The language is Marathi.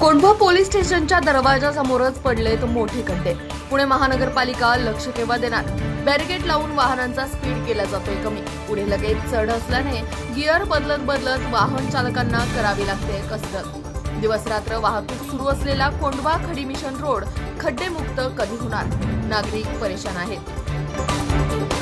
कोंढवा पोलीस स्टेशनच्या दरवाजासमोरच पडलेत मोठे खड्डे. पुणे महानगरपालिका लक्ष केव्हा देणार? बॅरिकेड लावून वाहनांचा स्पीड केला जातोय कमी. पुढे लगेच चढ असल्याने गिअर बदलत बदलत वाहन चालकांना करावी लागते कसरत. दिवस रात्र वाहतूक सुरू असलेला कोंढवा खडी मिशन रोड खड्डेमुक्त कधी होणार? नागरिक परेशान आहेत.